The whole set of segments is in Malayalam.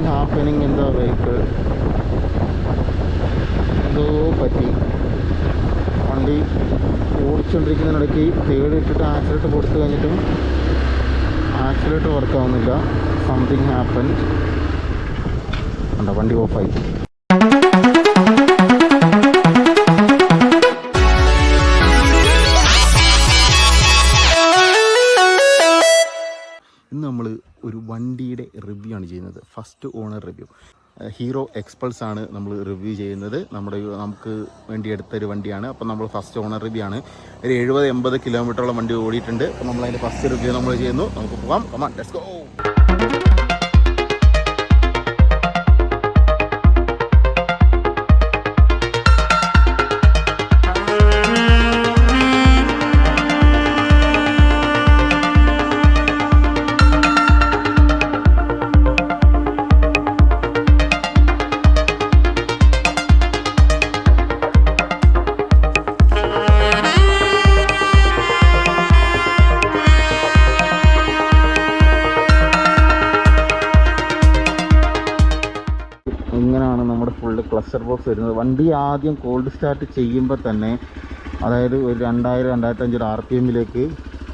Something happening in the vehicle എന്തോ പറ്റി. വണ്ടി ഓടിച്ചുകൊണ്ടിരിക്കുന്നതിനിടയ്ക്ക് തേടിയിട്ടിട്ട് ആക്സിലേറ്റർ കൊടുത്തു കഴിഞ്ഞിട്ടും ആക്സിലേറ്റർ വർക്ക് ആവുന്നില്ല. സംതിങ് ഹാപ്പൻ ഉണ്ടോ വണ്ടി ഓഫായി ഇന്ന് നമ്മൾ ഒരു വണ്ടിയുടെ റിവ്യൂ ആണ് ചെയ്യുന്നത്. First owner review Hero Xpulse ആണ് നമ്മൾ റിവ്യൂ ചെയ്യുന്നത്. നമ്മുടെ നമുക്ക് വേണ്ടി എടുത്തൊരു വണ്ടിയാണ്. അപ്പോൾ നമ്മൾ ഫസ്റ്റ് ഓണർ റിവ്യൂ ആണ്. ഒരു എഴുപത് എൺപത് കിലോമീറ്ററോളം വണ്ടി ഓടിയിട്ടുണ്ട്. അപ്പോൾ നമ്മളതിന്റെ ഫസ്റ്റ് റിവ്യൂ നമ്മൾ ചെയ്യുന്നു. നമുക്ക് പോകാം. കമാൻ ലെറ്റ്സ് ഗോ വണ്ടി ആദ്യം കോൾഡ് സ്റ്റാർട്ട് ചെയ്യുമ്പോൾ തന്നെ അതായത് ഒരു രണ്ടായിരം രണ്ടായിരത്തി അഞ്ഞൂറ് ആർ പി എമ്മിലേക്ക്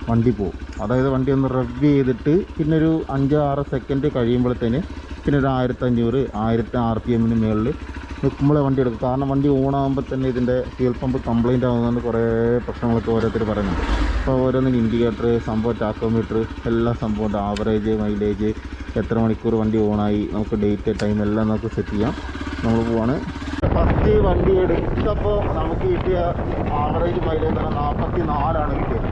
വണ്ടി പോകും അതായത് വണ്ടി ഒന്ന് റവ് ചെയ്തിട്ട് പിന്നെ ഒരു അഞ്ചോ ആറോ സെക്കൻഡ് കഴിയുമ്പോഴത്തേന് പിന്നെ ഒരു ആയിരത്തഞ്ഞൂറ് ആയിരത്തി ആർ പി എമ്മിന് മുകളിൽ നിൽക്കുമ്പോഴേ വണ്ടി എടുക്കും. കാരണം വണ്ടി ഓണാകുമ്പോൾ തന്നെ ഇതിന്റെ ഫ്യൂൽ പമ്പ് കംപ്ലൈന്റ് ആകുന്നതുകൊണ്ട് കുറേ പ്രശ്നങ്ങളൊക്കെ ഓരോരുത്തർ പറയുന്നുണ്ട് അപ്പോൾ ഓരോന്നിന് ഇൻഡിക്കേറ്റർ സംഭവം ടാക്കോമീറ്റർ എല്ലാ സംഭവമുണ്ട് ആവറേജ് മൈലേജ് എത്ര മണിക്കൂർ വണ്ടി ഓണായി നമുക്ക് ഡേറ്റ് ടൈം എല്ലാം നമുക്ക് സെറ്റ് ചെയ്യാം. നമ്മൾ പോവാണ്. ഫസ്റ്റ് വണ്ടി എടുത്തപ്പോൾ നമുക്ക് കിട്ടിയ ആവറേജ് മൈലേജ് നാൽപ്പത്തി നാലാണ് കിട്ടിയത്.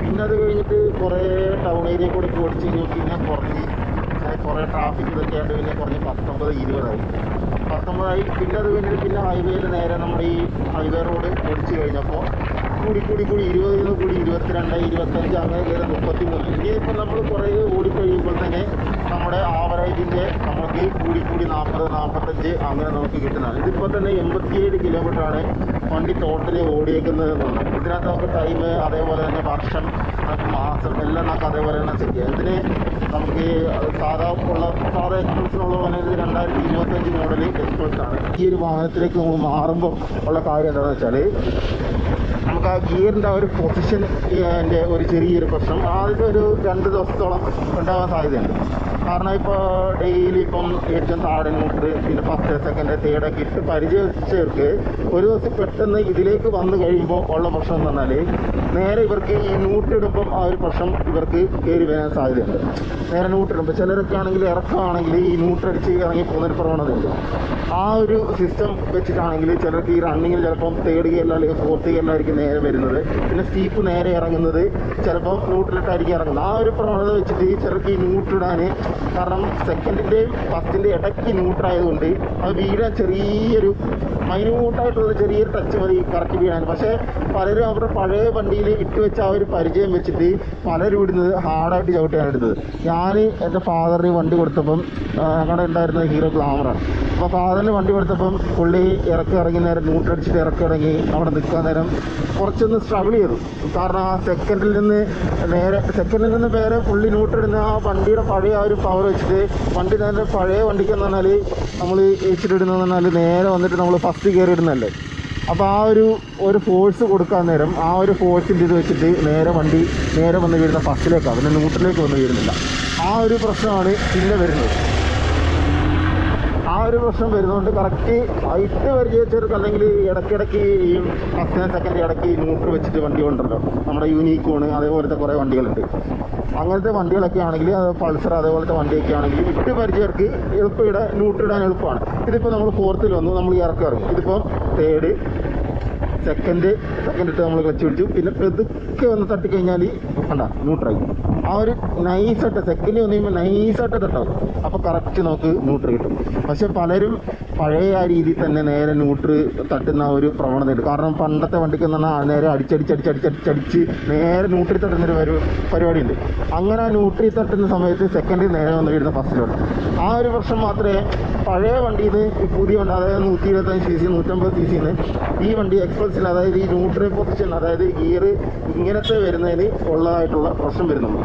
പിന്നെ അത് കഴിഞ്ഞിട്ട് കുറേ ടൗൺ ഏരിയ കൂടെ ഓടിച്ച് കഴിഞ്ഞാൽ കഴിഞ്ഞാൽ കുറഞ്ഞ് കുറേ ട്രാഫിക് ഇതൊക്കെ ആയിട്ട് പിന്നെ കുറഞ്ഞ് പത്തൊമ്പത് ഇരുപതായി. പത്തൊമ്പതായി. പിന്നെ അത് കഴിഞ്ഞിട്ട് പിന്നെ ഹൈവേയിൽ നേരെ നമ്മുടെ ഈ ഹൈവേ റോഡ് ഓടിച്ച് കഴിഞ്ഞപ്പോൾ കൂടി കൂടി കൂടി ഇരുപത് നിന്ന് കൂടി ഇരുപത്തിരണ്ട് ഇരുപത്തഞ്ച് അങ്ങനെ കയറി മുപ്പത്തി മൂന്ന് ഇനിയിപ്പോൾ നമ്മൾ കുറേ ഓടിക്കഴിയുമ്പോൾ തന്നെ നമ്മുടെ ആവറേജിന്റെ നമുക്ക് കൂടി കൂടി നാൽപ്പത് നാൽപ്പത്തഞ്ച് അങ്ങനെ നമുക്ക് കിട്ടുന്നതാണ്. ഇതിപ്പോൾ തന്നെ എൺപത്തിയേഴ് കിലോമീറ്ററാണ് വണ്ടി ടോട്ടലി ഓടിയേക്കുന്നത് എന്നുള്ളത്. ഇതിനകത്ത് നമുക്ക് ടൈം അതേപോലെ തന്നെ വർഷം മാസം എല്ലാം നമുക്ക് അതേപോലെ തന്നെ സെറ്റ് ചെയ്യാം. ഇതിന് നമുക്ക് സാധാ ഉള്ള സാധാ എക്സ്പ്രസിനുള്ള ഇത് രണ്ടായിരത്തി ഇരുപത്തഞ്ച് മോഡൽ എക്സ്പ്രസ് ആണ്. ഈ ഒരു വാഹനത്തിലേക്ക് നമ്മൾ മാറുമ്പോൾ ഉള്ള കാര്യം എന്താണെന്ന് വെച്ചാൽ നമുക്ക് ആ ഗിയറിന്റെ ആ ഒരു പൊസിഷൻ എന്റെ ഒരു ചെറിയൊരു പ്രശ്നം. ആദ്യത്തെ ഒരു രണ്ട് ദിവസത്തോളം ഉണ്ടാകാൻ സാധ്യതയുണ്ട്. കാരണം ഇപ്പോൾ ഡെയിലി ഇപ്പം ഏറ്റവും താഴെ ന്യൂട്ര് പിന്നെ ഫസ്റ്റ് സെക്കൻഡ് തേർഡൊക്കെ ഇട്ട് പരിചയിച്ചവർക്ക് ഒരു ദിവസം പെട്ടെന്ന് ഇതിലേക്ക് വന്നു കഴിയുമ്പോൾ ഉള്ള പ്രശ്നം എന്ന് പറഞ്ഞാൽ നേരെ ഇവർക്ക് ഈ നൂറ്റിടുമ്പം ആ ഒരു പ്രശ്നം ഇവർക്ക് കയറി വരാൻ സാധ്യതയുണ്ട്. നേരെ ന്യൂട്ടിടുമ്പോൾ ചിലരൊക്കെ ആണെങ്കിൽ ഇറക്കമാണെങ്കിൽ ഈ നൂട്ടടിച്ച് ഇറങ്ങി പോകുന്നൊരു പ്രവണതയുണ്ട് ആ ഒരു സിസ്റ്റം വെച്ചിട്ടാണെങ്കിൽ ചിലർക്ക് ഈ റണ്ണിങ്ങിൽ ചിലപ്പം തേർഡ് ഗിയറിൽ അല്ലെങ്കിൽ ഫോർത്ത് ഗിയറിലായിരിക്കും നേരെ വരുന്നത്. പിന്നെ സ്റ്റീപ്പ് നേരെ ഇറങ്ങുന്നത് ചിലപ്പോൾ നൂട്ടിലിട്ടായിരിക്കും ഇറങ്ങുന്നത്. ആ ഒരു പ്രവണത വെച്ചിട്ട് ഈ ചിലർക്ക് ഈ നൂട്ടിടാൻ കാരണം സെക്കൻഡിന്റെയും ഫസ്റ്റിന്റെ ഇടയ്ക്ക് ന്യൂട്രായതുകൊണ്ട് അത് വീഴാൻ ചെറിയൊരു മൈന്യൂട്ടായിട്ടുള്ള ചെറിയൊരു ടച്ച് മതി കറക്റ്റ് വീഴാൻ. പക്ഷേ പലരും അവരുടെ പഴയ വണ്ടിയിൽ ഇട്ട് വെച്ച ആ ഒരു പരിചയം വെച്ചിട്ട് പലരും ഇടുന്നത് ഹാർഡായിട്ട് ചവിട്ടിയാണ് എടുത്തത് ഞാൻ എന്റെ ഫാദറിന് വണ്ടി കൊടുത്തപ്പം ഞങ്ങളുടെ ഉണ്ടായിരുന്നത് ഹീറോ ഗ്ലാമറാണ് അപ്പോൾ ഫാദറിന് വണ്ടി കൊടുത്തപ്പം പുള്ളി ഇറക്കി ഇറങ്ങി നേരം നൂട്ടടിച്ചിട്ട് ഇറക്കി ഇറങ്ങി അവിടെ നിൽക്കാൻ നേരം കുറച്ചൊന്ന് സ്ട്രഗിൾ ചെയ്തു. കാരണം ആ സെക്കൻഡിൽ നിന്ന് നേരെ സെക്കൻഡിൽ നിന്ന് പേരെ പുള്ളി നൂട്ടിടുന്ന ആ വണ്ടിയുടെ പഴയ ആ ഒരു പവർ വെച്ചിട്ട് വണ്ടി നേരെ പഴയ വണ്ടിക്കെന്ന് പറഞ്ഞാൽ നമ്മൾ ഇടുന്നതെന്ന് പറഞ്ഞാൽ നേരെ വന്നിട്ട് നമ്മൾ ഫസ്റ്റ് കയറി ഇടുന്നതല്ലേ? അപ്പോൾ ആ ഒരു ഒരു ഫോഴ്സ് കൊടുക്കാൻ നേരം ആ ഒരു ഫോഴ്സിന്റെ ഇത് വെച്ചിട്ട് നേരെ വണ്ടി നേരെ വന്ന് വീഴുന്ന ഫസ്റ്റിലേക്കാണ് പിന്നെ നൂട്ടിലേക്ക് വന്ന് വീഴുന്നില്ല. ആ ഒരു പ്രശ്നമാണ് പിന്നെ വരുന്നത്. ഒരു പ്രശ്നം വരുന്നതുകൊണ്ട് കറക്റ്റ് ഹൈറ്റ് പരിചയിച്ചവർക്ക് അല്ലെങ്കിൽ ഇടയ്ക്കിടയ്ക്ക് ഈ ഫസ്റ്റ് സെക്കൻഡ് ഇടയ്ക്ക് ന്യൂട്രൽ വെച്ചിട്ട് വണ്ടി ഉണ്ടല്ലോ നമ്മുടെ യൂണീക്കോണ് അതേപോലത്തെ കുറേ വണ്ടികളുണ്ട്. അങ്ങനത്തെ വണ്ടികളൊക്കെ ആണെങ്കിൽ അത് പൾസർ അതേപോലത്തെ വണ്ടിയൊക്കെ ആണെങ്കിൽ ഇട്ട് പരിചയർക്ക് എളുപ്പം ഇടാൻ ന്യൂട്ടർ ഇടാൻ എളുപ്പമാണ്. ഇതിപ്പോൾ നമ്മൾ ഫോർത്തിൽ വന്നു നമ്മൾ ഇറക്കി ഇറങ്ങി. ഇതിപ്പോൾ തേർഡ് സെക്കൻഡ് സെക്കൻഡ് ഇട്ട് നമ്മൾ ക്ലച്ച് പിടിച്ചു. പിന്നെ പെതുക്കെ ഒന്ന് തട്ടിക്കഴിഞ്ഞാൽ കണ്ട ന്യൂട്രായി ആ ഒരു നൈസായിട്ട് സെക്കൻഡ് വന്നു കഴിയുമ്പോൾ നൈസായിട്ട് തട്ടാവും അപ്പോൾ കറക്റ്റ് നമുക്ക് ന്യൂട്രൽ കിട്ടും. പക്ഷെ പലരും പഴയ ആ രീതിയിൽ തന്നെ നേരെ ന്യൂട്ര് തട്ടുന്ന ഒരു പ്രവണതയുണ്ട് കാരണം പണ്ടത്തെ വണ്ടിക്ക് എന്ന് പറഞ്ഞാൽ നേരെ അടിച്ചടിച്ചടിച്ചടിച്ചടിച്ചടിച്ച് നേരെ ന്യൂട്രി തട്ടുന്നൊരു ഒരു പരിപാടിയുണ്ട്. അങ്ങനെ ആ ന്യൂട്രി തട്ടുന്ന സമയത്ത് സെക്കൻഡ് നേരെ വന്ന് വീഴുന്ന ഫസ്റ്റിലോട്ട് ആ ഒരു പ്രശ്നം മാത്രമേ പഴയ വണ്ടിയിൽ നിന്ന് പുതിയ വണ്ടി അതായത് നൂറ്റി ഇരുപത്തഞ്ച് സി സി നൂറ്റമ്പത് സി സിന്ന് ഈ വണ്ടി എക്സ്പ്രസിൽ അതായത് ഈ ന്യൂട്രൽ പൊസിഷൻ അതായത് ഗിയർ ഇങ്ങനത്തെ വരുന്നതിന് ഉള്ളതായിട്ടുള്ള പ്രശ്നം വരുന്നുണ്ട്.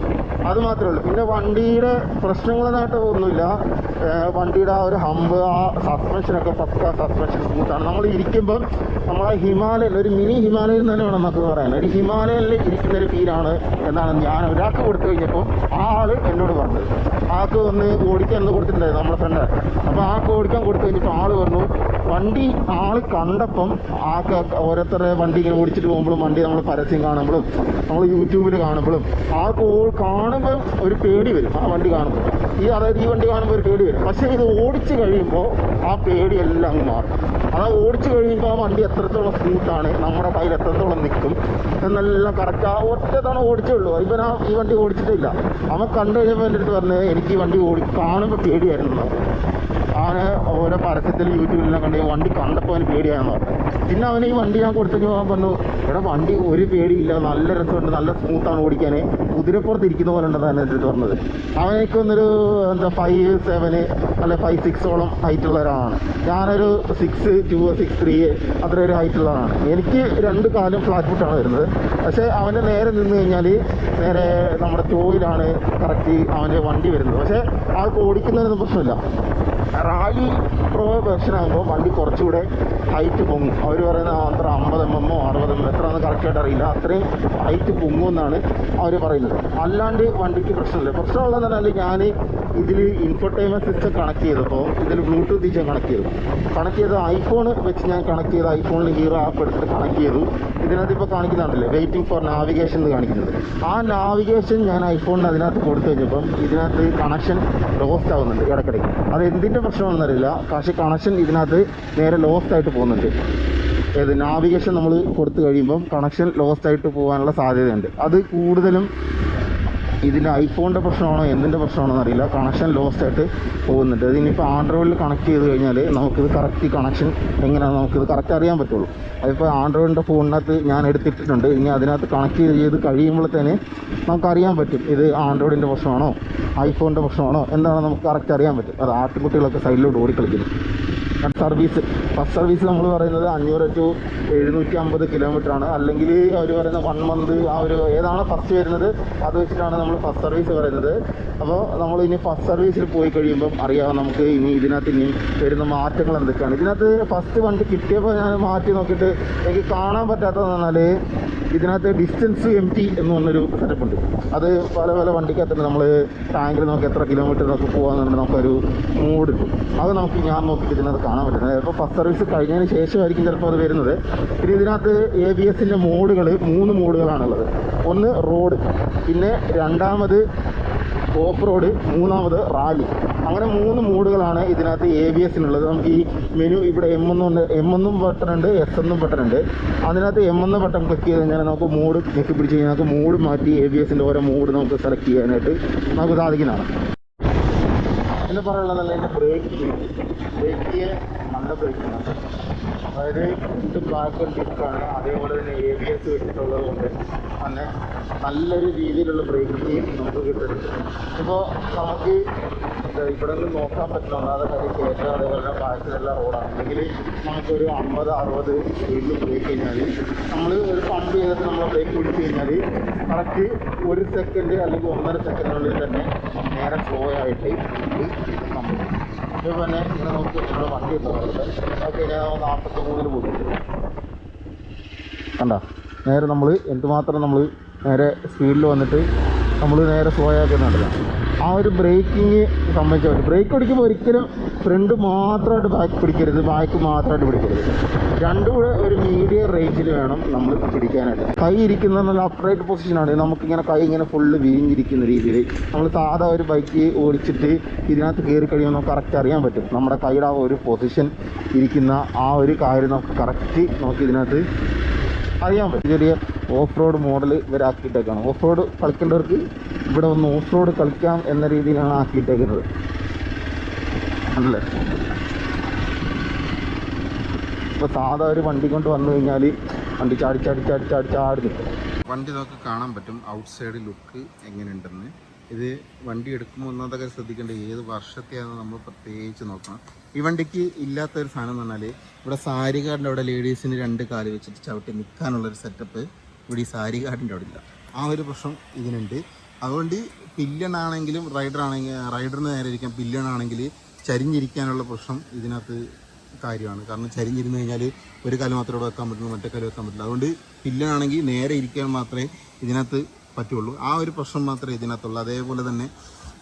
അത് മാത്രമേ ഉള്ളൂ. പിന്നെ വണ്ടിയുടെ പ്രശ്നങ്ങളായിട്ട് ഒന്നുമില്ല വണ്ടിയുടെ ആ ഒരു ഹമ്പ് ആ സസ്പെൻഷനൊക്കെ പക്ക സസ്പെൻഷൻ സ്മൂത്താണ് നമ്മൾ ഇരിക്കുമ്പോൾ നമ്മൾ ആ ഹിമാലയൻ ഒരു മിനി ഹിമാലയൻ തന്നെ വേണം നമുക്ക് പറയാൻ. ഒരു ഹിമാലയനിൽ ഇരിക്കുന്ന ഒരു ഫീലാണ് എന്നാണ് ഞാൻ ഒരാൾക്ക് കൊടുത്തു കഴിഞ്ഞപ്പോൾ ആ ആൾ എന്നോട് പറഞ്ഞത് ആൾക്ക് ഒന്ന് ഓടിക്കാൻ ഒന്ന് കൊടുത്തിട്ടുണ്ടായിരുന്നു നമ്മുടെ ഫ്രണ്ട് അപ്പോൾ ആൾക്ക് ഓടിക്കാൻ കൊടുത്തു കഴിഞ്ഞപ്പോൾ ആൾ പറഞ്ഞു വണ്ടി ആൾ കണ്ടപ്പം ആൾക്ക് ഓരോരുത്തരുടെ വണ്ടി ഇങ്ങനെ ഓടിച്ചിട്ട് പോകുമ്പോഴും വണ്ടി നമ്മൾ പരസ്യം കാണുമ്പോഴും നമ്മൾ യൂട്യൂബിൽ കാണുമ്പോഴും ആൾക്ക് കാണുമ്പോൾ ഒരു പേടി വരും ആ വണ്ടി കാണുമ്പോൾ ഈ അതായത് ഈ വണ്ടി കാണുമ്പോൾ ഒരു പേടി വരും. പക്ഷേ ഇത് ഓടിച്ച് കഴിയുമ്പോൾ ആ പേടിയെല്ലാം അങ്ങ് മാറും. അതായത് ഓടിച്ച് കഴിയുമ്പോൾ ആ വണ്ടി എത്രത്തോളം സ്മൂത്താണ് നമ്മുടെ കയ്യിൽ എത്രത്തോളം നിൽക്കും എന്നെല്ലാം കറക്റ്റ് ആ ഒറ്റ തവണ ഓടിച്ചുള്ളൂ ഇവൻ ആ ഈ വണ്ടി ഓടിച്ചിട്ടില്ല. അവൻ കണ്ടു കഴിഞ്ഞപ്പോൾ എന്റെ അടുത്ത് പറഞ്ഞത് എനിക്ക് ഈ വണ്ടി ഓടി കാണുമ്പോൾ പേടിയായിരുന്നു. അവന് ഓരോ പരസ്യത്തിൽ യൂട്യൂബിലെല്ലാം കണ്ട് വണ്ടി കണ്ടപ്പോൾ അവന് പേടിയാണെന്ന് പറഞ്ഞു. പിന്നെ അവന് ഈ വണ്ടി ഞാൻ കൊടുത്തേക്ക് പോകാൻ പറഞ്ഞു ഇവിടെ വണ്ടി ഒരു പേടിയില്ല നല്ല രസമുണ്ട് നല്ല സ്മൂത്താണ് ഓടിക്കാൻ കുതിരപ്പുറത്ത് ഇരിക്കുന്ന പോലെ ഉണ്ടെന്നാണ് എന്റെ അടുത്ത് പറഞ്ഞത്. അവനൊക്കെ ഒന്നൊരു എന്താ ഫൈവ് സെവന് അല്ലെ ഫൈവ് സിക്സോളം ഹൈറ്റ് ഉള്ള ഒരാളാണ്. ഞാനൊരു സിക്സ് ടു സിക്സ് ത്രീ അത്ര ഒരു ഹൈറ്റ് ഉള്ളതാണ് എനിക്ക് രണ്ട് കാലും ഫ്ലാറ്റ് ഫുട്ടാണ് വരുന്നത്. പക്ഷേ അവന്റെ നേരെ നിന്ന് കഴിഞ്ഞാൽ നേരെ നമ്മുടെ ടോയിലാണ് കറക്റ്റ് അവന്റെ വണ്ടി വരുന്നത്. പക്ഷേ ആൾക്ക് ഓടിക്കുന്നതിനൊന്നും പ്രശ്നമില്ല. റാലി പ്രോ വെർഷൻ ആകുമ്പോൾ വണ്ടി കുറച്ചുകൂടെ ഹൈറ്റ് പൊങ്ങും. അവർ പറയുന്ന അത്ര അമ്പത് എം എമ്മോ അറുപത് എം എത്രയാണെന്ന് കറക്റ്റായിട്ട് അറിയില്ല. അത്രയും ഹൈറ്റ് പൊങ്ങുമെന്നാണ് അവർ പറയുന്നത്. അല്ലാണ്ട് വണ്ടിക്ക് പ്രശ്നമില്ല. പ്രശ്നമുള്ളതെന്ന് പറഞ്ഞാൽ ഞാൻ ഇതിൽ ഇൻഫോർടൈൻമെന്റ് സിസ്റ്റം കണക്ട് ചെയ്തപ്പോൾ ഇതിൽ ബ്ലൂടൂത്ത് ഞാൻ കണക്ട് ചെയ്തു. കണക്ട് ചെയ്ത ഐഫോൺ വെച്ച് ഞാൻ കണക്ട് ചെയ്ത ഐഫോണിൽ ഹീറോ ആപ്പ് എടുത്തിട്ട് കണക്ട് ചെയ്തു. ഇതിനകത്ത് ഇപ്പോൾ കാണിക്കുന്നുണ്ടല്ലേ വെയിറ്റിംഗ് ഫോർ നാവിഗേഷൻ എന്ന് കാണിക്കുന്നത് ആ നാവിഗേഷൻ ഞാൻ ഐഫോണിന് അതിനകത്ത് കൊടുത്തു കഴിഞ്ഞപ്പം ഇതിനകത്ത് കണക്ഷൻ ലോസ്റ്റ് ആവുന്നുണ്ട് ഇടയ്ക്കിടയ്ക്ക്. അത് എന്തിന്റെ പ്രശ്നമാണെന്നറിയില്ല പക്ഷേ കണക്ഷൻ ഇതിനകത്ത് നേരെ ലോസ്റ്റ് ആയിട്ട് പോകുന്നുണ്ട്. ഏത് നാവിഗേഷൻ നമ്മൾ കൊടുത്തു കഴിയുമ്പം കണക്ഷൻ ലോസ്റ്റ് ആയിട്ട് പോകാനുള്ള സാധ്യതയുണ്ട്. അത് കൂടുതലും ഇതിന്റെ ഐഫോണിന്റെ പ്രശ്നമാണോ എന്തിന്റെ പ്രശ്നമാണോ എന്നറിയില്ല. കണക്ഷൻ ലോസ് ആയിട്ട് പോകുന്നുണ്ട്. ഇതിനിപ്പോൾ ആൻഡ്രോയിഡിൽ കണക്ട് ചെയ്ത് കഴിഞ്ഞാൽ നമുക്കിത് കറക്റ്റ് കണക്ഷൻ എങ്ങനെയാണ് നമുക്കിത് കറക്റ്റ് അറിയാൻ പറ്റുള്ളൂ. അതിപ്പോൾ ആൻഡ്രോയിഡിന്റെ ഫോണിനകത്ത് ഞാൻ എടുത്തിട്ടിട്ടുണ്ട്. ഇനി അതിനകത്ത് കണക്ട് ചെയ്ത് കഴിയുമ്പോൾ തന്നെ നമുക്കറിയാൻ പറ്റും ഇത് ആൻഡ്രോയിഡിന്റെ പ്രശ്നമാണോ ഐഫോണിന്റെ പ്രശ്നമാണോ എന്താണെന്ന് നമുക്ക് കറക്റ്റ് അറിയാൻ പറ്റും. അത് ആട്ടുകുട്ടികളൊക്കെ സൈഡിലോട്ട് ഓടിക്കളിക്കുന്നു. സർവീസ് ബസ് സർവീസ് നമ്മൾ പറയുന്നത് അഞ്ഞൂറ് ടു എഴുന്നൂറ്റി അമ്പത് കിലോമീറ്റർ ആണ്. അല്ലെങ്കിൽ അവർ പറയുന്ന വൺ മന്ത് ആ ഒരു ഏതാണോ ഫസ്റ്റ് വരുന്നത്? അത് വെച്ചിട്ടാണ് നമ്മൾ ഫസ്റ്റ് സർവീസ് പറയുന്നത്. അപ്പോൾ നമ്മൾ ഇനി ഫസ്റ്റ് സർവീസിൽ പോയി കഴിയുമ്പം അറിയാം നമുക്ക് ഇനി ഇതിനകത്ത് ഇനി വരുന്ന മാറ്റങ്ങൾ എന്തൊക്കെയാണ്. ഇതിനകത്ത് ഫസ്റ്റ് വണ്ടി കിട്ടിയപ്പോൾ ഞാൻ മാറ്റി നോക്കിയിട്ട് എനിക്ക് കാണാൻ പറ്റാത്തതെന്ന് പറഞ്ഞാൽ ഇതിനകത്ത് ഡിസ്റ്റൻസ് എം ടി എന്ന് പറഞ്ഞൊരു സെറ്റപ്പുണ്ട് അത് പല പല വണ്ടിക്കകത്തുണ്ട് നമ്മൾ ടാങ്കിൽ നമുക്ക് എത്ര കിലോമീറ്റർ നമുക്ക് പോകാന്നുണ്ട് നമുക്കൊരു മൂഡ് അത് നമുക്ക് ഞാൻ നോക്കിയിട്ട് ഇതിനകത്ത് കാണാൻ പറ്റുന്നത് ഇപ്പോൾ ഫസ്റ്റ് സർവീസ് കഴിഞ്ഞതിന് ശേഷമായിരിക്കും ചിലപ്പോൾ അത് വരുന്നത്. പിന്നെ ഇതിനകത്ത് എ ബി എസിന്റെ മോഡുകൾ മൂന്ന് മോഡുകളാണുള്ളത് ഒന്ന് റോഡ് പിന്നെ രണ്ടാമത് ഓഫ് റോഡ് മൂന്നാമത് റാലി. അങ്ങനെ മൂന്ന് മൂഡുകളാണ് ഇതിനകത്ത് എ ബി എസിനുള്ളത് നമുക്ക് ഈ മെനു ഇവിടെ എം എന്നും എം എന്നും ബട്ടൺ ഉണ്ട് എസ് എന്നും ബട്ടൺ ഉണ്ട്. അതിനകത്ത് എം എന്ന ബട്ടൺ ക്ലിക്ക് ചെയ്ത് കഴിഞ്ഞാൽ നമുക്ക് മൂഡ് ഞെക്കി പിടിച്ച് കഴിഞ്ഞാൽ നമുക്ക് മൂഡ് മാറ്റി എ ബി എസിന്റെ ഓരോ മൂഡ് നമുക്ക് സെലക്ട് ചെയ്യാനായിട്ട് നമുക്ക് സാധിക്കുന്നതാണ്. പിന്നെ പറയാനുള്ളതല്ല എന്റെ ബ്രേക്ക് ബ്രേക്ക് നല്ല ബ്രേക്കാണ് അതായത് ഫുഡ് ബ്ലാക്ക് ഡിസ്ക്കാണ് അതേപോലെ തന്നെ എ ബി എസ് വെച്ചിട്ടുള്ളത് കൊണ്ട് തന്നെ നല്ലൊരു രീതിയിലുള്ള ബ്രേക്കിംഗ് നമുക്ക് കിട്ടുന്നുണ്ട് ഇപ്പോൾ നമുക്ക് ഇവിടെ നിന്ന് നോക്കാൻ ഒന്നാമത്തെ കാര്യം കേരള അതേപോലെ ബാക്കിലുള്ള റോഡാണ് അല്ലെങ്കിൽ നമുക്കൊരു അമ്പത് അറുപത് സ്പീഡിൽ ബ്രേക്ക് കഴിഞ്ഞാൽ നമ്മൾ ഒരു പമ്പ് ചെയ്തിട്ട് നമ്മൾ ബ്രേക്ക് പിടിച്ച് കഴിഞ്ഞാൽ കറക്റ്റ് ഒരു സെക്കൻഡ് അല്ലെങ്കിൽ ഒന്നര സെക്കൻഡിനുള്ളിൽ തന്നെ നേരെ സ്ലോ ആയിട്ട് നമുക്ക് സംഭവിക്കും തന്നെ ഇങ്ങനെ നോക്കി വണ്ടി നാൽപ്പത്തി മൂന്നിന് കണ്ട? നേരെ നമ്മൾ എന്തുമാത്രം നമ്മൾ നേരെ സ്പീഡിൽ വന്നിട്ട് നമ്മൾ നേരെ സ്ലോ ആക്കുന്നുണ്ടല്ലോ ആ ഒരു ബ്രേക്കിങ് പറ്റും ബ്രേക്ക് പിടിക്കുമ്പോൾ ഒരിക്കലും ഫ്രണ്ട് മാത്രമായിട്ട് ബാക്ക് പിടിക്കരുത് ബാക്ക് മാത്രമായിട്ട് പിടിക്കരുത്. രണ്ടും കൂടെ ഒരു മീഡിയം റേഞ്ചിൽ വേണം നമ്മൾ പിടിക്കാനായിട്ട്. കൈ ഇരിക്കുന്ന നല്ല അപ്രൈറ്റ് പൊസിഷനാണ് നമുക്കിങ്ങനെ കൈ ഇങ്ങനെ ഫുള്ള് വീഞ്ഞിരിക്കുന്ന രീതിയിൽ നമ്മൾ സാധാ ഒരു ബൈക്ക് ഓടിച്ചിട്ട് ഇതിനകത്ത് കയറി കഴിയുമ്പോൾ നമുക്ക് കറക്റ്റ് അറിയാൻ പറ്റും. നമ്മുടെ കൈയുടെ ആ ഒരു പൊസിഷൻ ഇരിക്കുന്ന ആ ഒരു കാര്യം നമുക്ക് കറക്റ്റ് നമുക്ക് ഇതിനകത്ത് അറിയാൻ പറ്റും. ചെറിയ ഓഫ് റോഡ് മോഡൽ ഇവരാക്കിയിട്ടേക്കാണ്. ഓഫ് റോഡ് കളിക്കേണ്ടവർക്ക് ഇവിടെ ഒന്ന് ഓഫ് റോഡ് കളിക്കാം എന്ന രീതിയിലാണ് ആക്കിയിട്ടേക്കുന്നത്. ആണല്ലേ? ഇപ്പോൾ സാധാ ഒരു വണ്ടി കൊണ്ട് വന്നു കഴിഞ്ഞാൽ വണ്ടി ചാടി ചാടി ചാടി ചാടി വണ്ടി നമുക്ക് കാണാൻ പറ്റും ഔട്ട് സൈഡ് ലുക്ക് എങ്ങനെയുണ്ടെന്ന്. ഇത് വണ്ടി എടുക്കുമ്പോൾ ഒന്നാമതൊക്കെ ശ്രദ്ധിക്കേണ്ടത് ഏത് വർഷത്തെയാണെന്ന് നമ്മൾ പ്രത്യേകിച്ച് നോക്കണം. ഈ വണ്ടിക്ക് ഇല്ലാത്ത ഒരു സാധനം എന്ന് പറഞ്ഞാൽ ഇവിടെ സാരി കാർഡിന്റെ അവിടെ ലേഡീസിന് രണ്ട് കാൽ വെച്ചിട്ട് ചവിട്ടി നിൽക്കാനുള്ളൊരു സെറ്റപ്പ് ഇവിടെ ഈ സാരി കാർഡിന്റെ അവിടെ ഇല്ല. ആ ഒരു പ്രശ്നം ഇതിനുണ്ട്. അതുകൊണ്ട് റൈഡർ ആണെങ്കിൽ റൈഡറിന് നേരെ ഇരിക്കാൻ പില്ലൺ ആണെങ്കിൽ ചരിഞ്ഞിരിക്കാനുള്ള പ്രശ്നം ഇതിനകത്ത് കാര്യമാണ്. കാരണം ചരിഞ്ഞിരുന്നു കഴിഞ്ഞാൽ ഒരു കാൽ മാത്രമേ ഇവിടെ വെക്കാൻ പറ്റുള്ളൂ മറ്റേ കാൽ വെക്കാൻ പറ്റില്ല. അതുകൊണ്ട് പില്ലനാണെങ്കിൽ നേരെ ഇരിക്കാൻ മാത്രമേ ഇതിനകത്ത് പറ്റുള്ളൂ. ആ ഒരു പ്രശ്നം മാത്രമേ ഇതിനകത്തുള്ളൂ. അതേപോലെ തന്നെ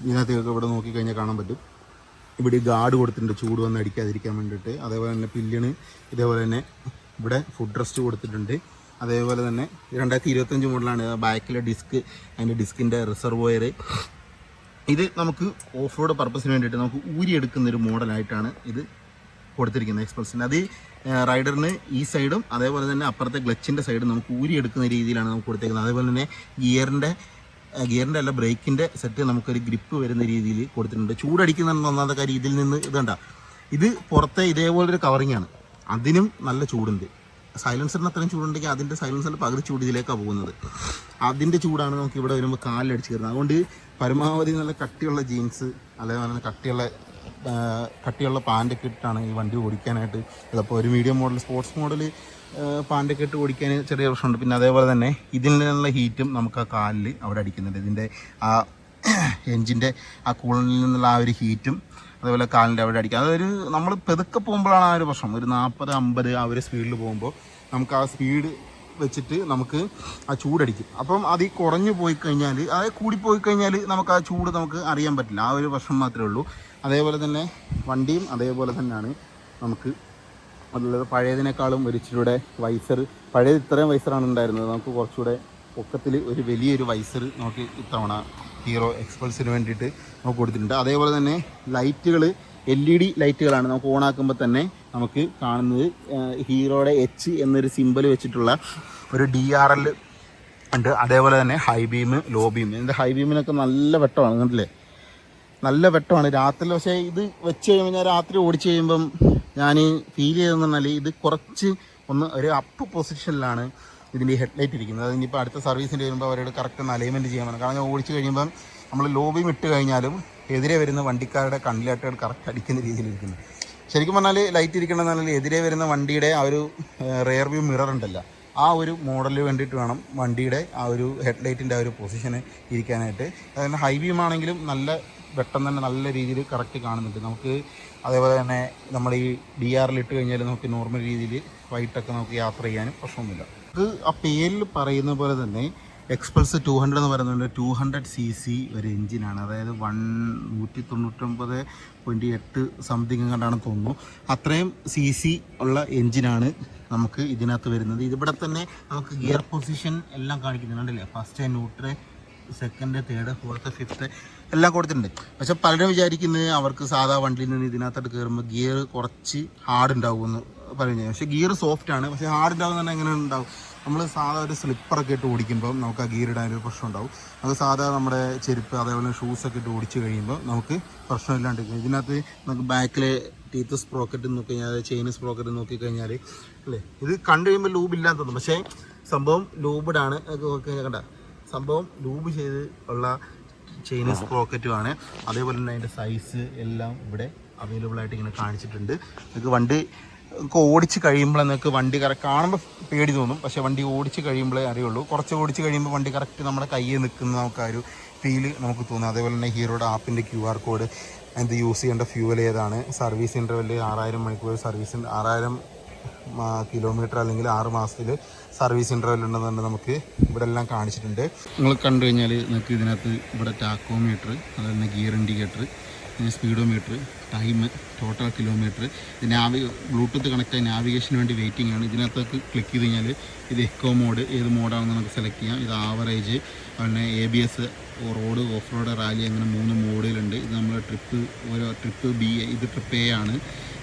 ഇതിനകത്ത് ഇവിടെ നോക്കിക്കഴിഞ്ഞാൽ കാണാൻ പറ്റും. ഇവിടെ ഗാർഡ് കൊടുത്തിട്ടുണ്ട് ചൂട് വന്ന് അടിക്കാതിരിക്കാൻ വേണ്ടിയിട്ട്. അതേപോലെ തന്നെ പില്ലിന് ഇതേപോലെ തന്നെ ഇവിടെ ഫുഡ് റെസ്റ്റ് കൊടുത്തിട്ടുണ്ട്. അതേപോലെ തന്നെ രണ്ടായിരത്തി ഇരുപത്തഞ്ച് മോഡലാണ് ബാക്കിലെ ഡിസ്ക് അതിന്റെ ഡിസ്കിന്റെ റിസർവോയർ ഇത് നമുക്ക് ഓഫ് റോഡ് പർപ്പസിന് വേണ്ടിയിട്ട് നമുക്ക് ഊരിയെടുക്കുന്ന ഒരു മോഡലായിട്ടാണ് ഇത് കൊടുത്തിരിക്കുന്നത് എക്സ്പ്രസിന് അത് റൈഡറിന് ഈ സൈഡും അതേപോലെ തന്നെ അപ്പുറത്തെ ക്ലച്ചിന്റെ സൈഡും നമുക്ക് ഊരിയെടുക്കുന്ന രീതിയിലാണ് നമുക്ക് കൊടുത്തേക്കുന്നത്. അതേപോലെ തന്നെ ഗിയറിന്റെ ഗിയറിന്റെ അല്ല ബ്രേക്കിന്റെ സെറ്റ് നമുക്കൊരു ഗ്രിപ്പ് വരുന്ന രീതിയിൽ കൊടുത്തിട്ടുണ്ട്. ചൂടടിക്കുന്ന ഒന്നാമത്തെ കാര്യം ഇതിൽ നിന്ന് ഇതണ്ട ഇത് പുറത്തെ ഇതേപോലൊരു കവറിങ് ആണ്. അതിനും നല്ല ചൂടുണ്ട്. സൈലൻസറിന് അത്രയും ചൂടുണ്ടെങ്കിൽ അതിന്റെ സൈലൻസറിൽ പകുതി ചൂട് ഇതിലേക്കാണ് പോകുന്നത്. അതിന്റെ ചൂടാണ് നമുക്ക് ഇവിടെ വരുമ്പോൾ കാലിലടിച്ച് കയറുന്നത്. അതുകൊണ്ട് പരമാവധി നല്ല കട്ടിയുള്ള ജീൻസ് അല്ലെങ്കിൽ നല്ല കട്ടിയുള്ള കട്ടിയുള്ള പാന്റൊക്കെ ഇട്ടിട്ടാണ് ഈ വണ്ടി ഓടിക്കാനായിട്ട്. ഇതപ്പോൾ ഒരു മീഡിയം മോഡൽ സ്പോർട്സ് മോഡൽ പാന്റൊക്കെ ഇട്ട് ഓടിക്കാൻ ചെറിയ പ്രശ്നമുണ്ട്. പിന്നെ അതേപോലെ തന്നെ ഇതിൽ നിന്നുള്ള ഹീറ്റും നമുക്ക് ആ കാലിൽ അവിടെ അടിക്കുന്നുണ്ട്. ഇതിന്റെ ആ എൻജിന്റെ ആ കൂളിൽ നിന്നുള്ള ആ ഒരു ഹീറ്റും അതേപോലെ കാലിന്റെ അവിടെ അടിക്കുക അതൊരു നമ്മൾ പെതുക്കെ പോകുമ്പോഴാണ് ആ ഒരു പ്രശ്നം. ഒരു നാൽപ്പത് അമ്പത് ആ ഒരു സ്പീഡിൽ പോകുമ്പോൾ നമുക്ക് ആ സ്പീഡ് വെച്ചിട്ട് നമുക്ക് ആ ചൂടടിക്കും. അപ്പം അത് കുറഞ്ഞു പോയി കഴിഞ്ഞാൽ അതായത് കൂടിപ്പോയി കഴിഞ്ഞാൽ നമുക്ക് ആ ചൂട് നമുക്ക് അറിയാൻ പറ്റില്ല. ആ ഒരു പ്രശ്നം മാത്രമേ ഉള്ളൂ. അതേപോലെ തന്നെ വണ്ടിയും അതേപോലെ തന്നെയാണ് നമുക്ക് അതുള്ളത് പഴയതിനേക്കാളും ഒരു വൈസർ പഴയത് ഇത്രയും വൈസറാണ് ഉണ്ടായിരുന്നത്. നമുക്ക് കുറച്ചുകൂടെ പൊക്കത്തിൽ ഒരു വലിയൊരു വൈസർ നമുക്ക് ഇത്തവണ ഹീറോ എക്സ്പൾസിന് വേണ്ടിയിട്ട് നമുക്ക് കൊടുത്തിട്ടുണ്ട്. അതേപോലെ തന്നെ ലൈറ്റുകൾ എൽ ഇ ഡി ലൈറ്റുകളാണ് നമുക്ക് ഓണാക്കുമ്പോൾ തന്നെ നമുക്ക് കാണുന്നത്. ഹീറോയുടെ എച്ച് എന്നൊരു സിമ്പൽ വെച്ചിട്ടുള്ള ഒരു ഡി ആർ എൽ ഉണ്ട്. അതേപോലെ തന്നെ ഹൈ ബീം ലോ ബീം. ഇതിന്റെ ഹൈ ബീമിനൊക്കെ നല്ല വെട്ടമാണ്. കണ്ടില്ലേ? നല്ല വെട്ടമാണ്. രാത്രി പക്ഷേ ഇത് വെച്ച് കഴിയുമ്പോൾ രാത്രി ഓടിച്ച് കഴിയുമ്പം ഞാൻ ഫീൽ ചെയ്തതെന്ന് പറഞ്ഞാൽ ഇത് കുറച്ച് ഒന്ന് ഒരു അപ്പ് പൊസിഷനിലാണ് ഇതിന്റെ ഹെഡ്ലൈറ്റ് ഇരിക്കുന്നത്. അത് ഇനിയിപ്പോൾ അടുത്ത സർവീസിന്റെ വരുമ്പോൾ അവരോട് കറക്റ്റ് ഒന്ന് അലൈൻമെന്റ് ചെയ്യാൻ വേണം. കാരണം ഓടിച്ചു കഴിയുമ്പം നമ്മൾ ലോബിയും ഇട്ട് കഴിഞ്ഞാലും എതിരെ വരുന്ന വണ്ടിക്കാരുടെ കണ്ണിലാട്ടുകൾ കറക്റ്റ് അടിക്കുന്ന രീതിയിലിരിക്കുന്നു ശരിക്കും പറഞ്ഞാൽ ലൈറ്റ് ഇരിക്കണമെന്ന് പറഞ്ഞാൽ എതിരെ വരുന്ന വണ്ടിയുടെ ആ ഒരു റെയർ വ്യൂ മിറർ ഉണ്ടല്ലോ. ആ ഒരു മോഡലിന് വേണ്ടിയിട്ട് വേണം വണ്ടിയുടെ ആ ഒരു ഹെഡ്ലൈറ്റിന്റെ ആ ഒരു പൊസിഷന് ഇരിക്കാനായിട്ട്. അതായത് ഹൈ ബീം ആണെങ്കിലും നല്ല വെട്ടം തന്നെ നല്ല രീതിയിൽ കറക്റ്റ് കാണുന്നുണ്ട്. നമുക്ക് അതേപോലെ തന്നെ നമ്മൾ ഈ ഡി ആറിൽ ഇട്ട് കഴിഞ്ഞാൽ നമുക്ക് നോർമൽ രീതിയിൽ വൈകിട്ടൊക്കെ നമുക്ക് യാത്ര ചെയ്യാനും പ്രശ്നമൊന്നുമില്ല. നമുക്ക് ആ പേരിൽ പറയുന്ന പോലെ തന്നെ എക്സ്പ്രസ് ടു ഹൺഡ്രഡ് എന്ന് പറയുന്നത് ടു ഹൺഡ്രഡ് സി സി ഒരു എഞ്ചിനാണ് അതായത് വൺ നൂറ്റി തൊണ്ണൂറ്റൊമ്പത് പോയിന്റ് എട്ട് സംതിങ് കണ്ടാണ് തോന്നുന്നു. അത്രയും സി സി ഉള്ള എഞ്ചിനാണ് നമുക്ക് ഇതിനകത്ത് വരുന്നത്. ഇതിവിടെ തന്നെ നമുക്ക് ഗിയർ പൊസിഷൻ എല്ലാം കാണിക്കുന്നുണ്ടല്ലേ first neutral second third fourth fifth എല്ലാം കൊടുത്തിട്ടുണ്ട്. പക്ഷെ പലരും വിചാരിക്കുന്നത് അവർക്ക് സാധാ വണ്ടിയിൽ നിന്ന് ഇതിനകത്തോട്ട് കയറുമ്പോൾ ഗിയർ കുറച്ച് ഹാർഡ് ഉണ്ടാവുമെന്ന് പറയുന്നത്. പക്ഷേ ഗിയർ സോഫ്റ്റ് ആണ്. പക്ഷേ ഹാർഡ് ഉണ്ടാവും തന്നെ എങ്ങനെ ഉണ്ടാവും? നമ്മൾ സാധാ ഒരു സ്ലിപ്പറൊക്കെ ഇട്ട് ഓടിക്കുമ്പോൾ നമുക്ക് ആ ഗിയർ ഇടാൻ ഒരു പ്രശ്നം ഉണ്ടാവും. അത് സാധാ നമ്മുടെ ചെരുപ്പ് അതേപോലെ ഷൂസൊക്കെ ഇട്ട് ഓടിച്ച് കഴിയുമ്പോൾ നമുക്ക് പ്രശ്നമില്ലാണ്ട് ഇതിനകത്ത് നമുക്ക് ബാക്കിൽ ടീത്ത് സ്പ്രോക്കറ്റ് നോക്കി കഴിഞ്ഞാൽ ചെയിൻ സ്പ്രോക്കറ്റ് നോക്കി കഴിഞ്ഞാൽ അല്ലേ? ഇത് കണ്ടു കഴിയുമ്പോൾ ലൂബ് ഇല്ലാന്ന് തോന്നും. പക്ഷേ സംഭവം ലൂബഡ് ആണ്. അത് നോക്കി കഴിഞ്ഞാൽ കണ്ട? സംഭവം ലൂബ് ചെയ്ത് ഉള്ള ചൈനീസ് പ്രോക്കറ്റുമാണ് അതേപോലെ തന്നെ അതിന്റെ സൈസ് എല്ലാം ഇവിടെ അവൈലബിൾ ആയിട്ട് ഇങ്ങനെ കാണിച്ചിട്ടുണ്ട്. നിങ്ങൾക്ക് വണ്ടി നിങ്ങൾക്ക് ഓടിച്ച് കഴിയുമ്പോൾ നിങ്ങൾക്ക് വണ്ടി കറക്റ്റ് കാണുമ്പോൾ പേടി തോന്നും. പക്ഷേ വണ്ടി ഓടിച്ച് കഴിയുമ്പോഴേ അറിയുള്ളൂ. കുറച്ച് ഓടിച്ച് കഴിയുമ്പോൾ വണ്ടി കറക്റ്റ് നമ്മുടെ കയ്യിൽ നിൽക്കുന്ന നമുക്ക് ഒരു ഫീൽ നമുക്ക് തോന്നും. അതേപോലെ തന്നെ ഹീറോയുടെ ആപ്പിന്റെ ക്യു ആർ കോഡ് അതിന്റെ യൂസ് ചെയ്യേണ്ട ഫ്യൂവൽ ഏതാണ്? സർവീസ് ഇന്റർവെൽ ആറായിരം മണിക്കൂർ സർവീസ് ആറായിരം കിലോമീറ്റർ അല്ലെങ്കിൽ ആറ് മാസത്തിൽ സർവീസ് ഇന്റർവെൽ ഉണ്ടെന്നുണ്ട് നമുക്ക് ഇവിടെ എല്ലാം കാണിച്ചിട്ടുണ്ട്. നിങ്ങൾ കണ്ടു കഴിഞ്ഞാൽ നിങ്ങൾക്ക് ഇതിനകത്ത് ഇവിടെ ടാക്കോമീറ്റർ അതുപോലെ ഗിയർ ഇൻഡിക്കേറ്റർ പിന്നെ സ്പീഡോമീറ്റർ ടൈം ടോട്ടൽ കിലോമീറ്റർ ഇത് നാവി ബ്ലൂടൂത്ത് കണക്ട് ആയി നാവിഗേഷന് വേണ്ടി വെയിറ്റിംഗ് ആണ്. ഇതിനകത്തേക്ക് ക്ലിക്ക് ചെയ്ത് കഴിഞ്ഞാൽ ഇത് എക്കോ മോഡ് ഏത് മോഡാണെന്ന് നമുക്ക് സെലക്ട് ചെയ്യാം. ഇത് ആവറേജ് പിന്നെ A B S road off road rally അങ്ങനെ മൂന്ന് മോഡലുണ്ട് ഇത് നമ്മൾ ട്രിപ്പ് ഓരോ ട്രിപ്പ് ബി ഇത് ട്രിപ്പ് എ ആണ്.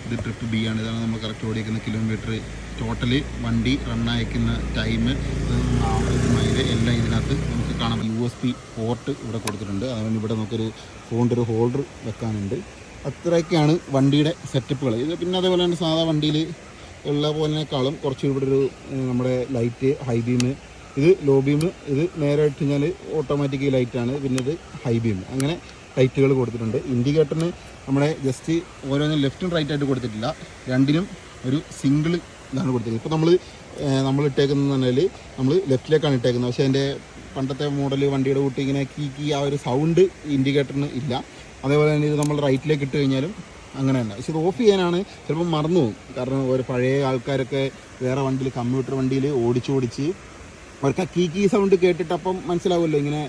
ഇത് ട്രിപ്പ് ബി ആണ്. ഇതാണ് നമ്മൾ കറക്റ്റ് ഓടിക്കുന്ന കിലോമീറ്റർ ടോട്ടൽ വണ്ടി റൺ അയക്കുന്ന ടൈം മൈൽ എല്ലാം ഇതിനകത്ത് നമുക്ക് കാണാം യു എസ് പി പോർട്ട് ഇവിടെ കൊടുത്തിട്ടുണ്ട്. അതുകൊണ്ട് ഇവിടെ നമുക്കൊരു ഫോണിന്റെ ഒരു ഹോൾഡർ വെക്കാനുണ്ട്. അത്രയൊക്കെയാണ് വണ്ടിയുടെ സെറ്റപ്പുകൾ ഇത് പിന്നെ അതേപോലെ തന്നെ സാധാ വണ്ടിയിൽ ഉള്ള പോലെക്കാളും കുറച്ച് ഇവിടെ ഒരു നമ്മുടെ ലൈറ്റ് ഹൈ ബീം ഇത് ലോ ബീം ഇത് നേരെ ഇട്ട് കഴിഞ്ഞാൽ ഓട്ടോമാറ്റിക് ലൈറ്റാണ് പിന്നെ ഇത് ഹൈ ബീം അങ്ങനെ ലൈറ്റുകൾ കൊടുത്തിട്ടുണ്ട്. ഇൻഡിക്കേറ്ററിന് നമ്മുടെ ജസ്റ്റ് ഓരോന്നും ലെഫ്റ്റും റൈറ്റായിട്ട് കൊടുത്തിട്ടില്ല. രണ്ടിനും ഒരു സിംഗിൾ ഇതാണ് കൊടുത്തിരിക്കുന്നത്. ഇപ്പോൾ നമ്മൾ നമ്മൾ ഇട്ടേക്കുന്നത് പറഞ്ഞാൽ നമ്മൾ ലെഫ്റ്റിലേക്കാണ് ഇട്ടേക്കുന്നത്. പക്ഷേ അതിന്റെ പണ്ടത്തെ മോഡൽ വണ്ടിയുടെ കൂട്ടി ഇങ്ങനെ കീ കീ ആ ഒരു സൗണ്ട് ഇൻഡിക്കേറ്ററിന് ഇല്ല. അതേപോലെ തന്നെ ഇത് നമ്മൾ റൈറ്റിലേക്ക് ഇട്ട് കഴിഞ്ഞാലും അങ്ങനെ തന്നെ. പക്ഷെ ഇത് ഓഫ് ചെയ്യാനാണ് ചിലപ്പോൾ മറന്നു പോകും. കാരണം ഒരു പഴയ ആൾക്കാരൊക്കെ വേറെ വണ്ടിയിൽ കമ്പ്യൂട്ടർ വണ്ടിയിൽ ഓടിച്ചോടിച്ച് ഓടിച്ച് അവർക്ക് ആ കീ കീ സൗണ്ട് കേട്ടിട്ട് അപ്പം മനസ്സിലാവുമല്ലോ ഇങ്ങനെ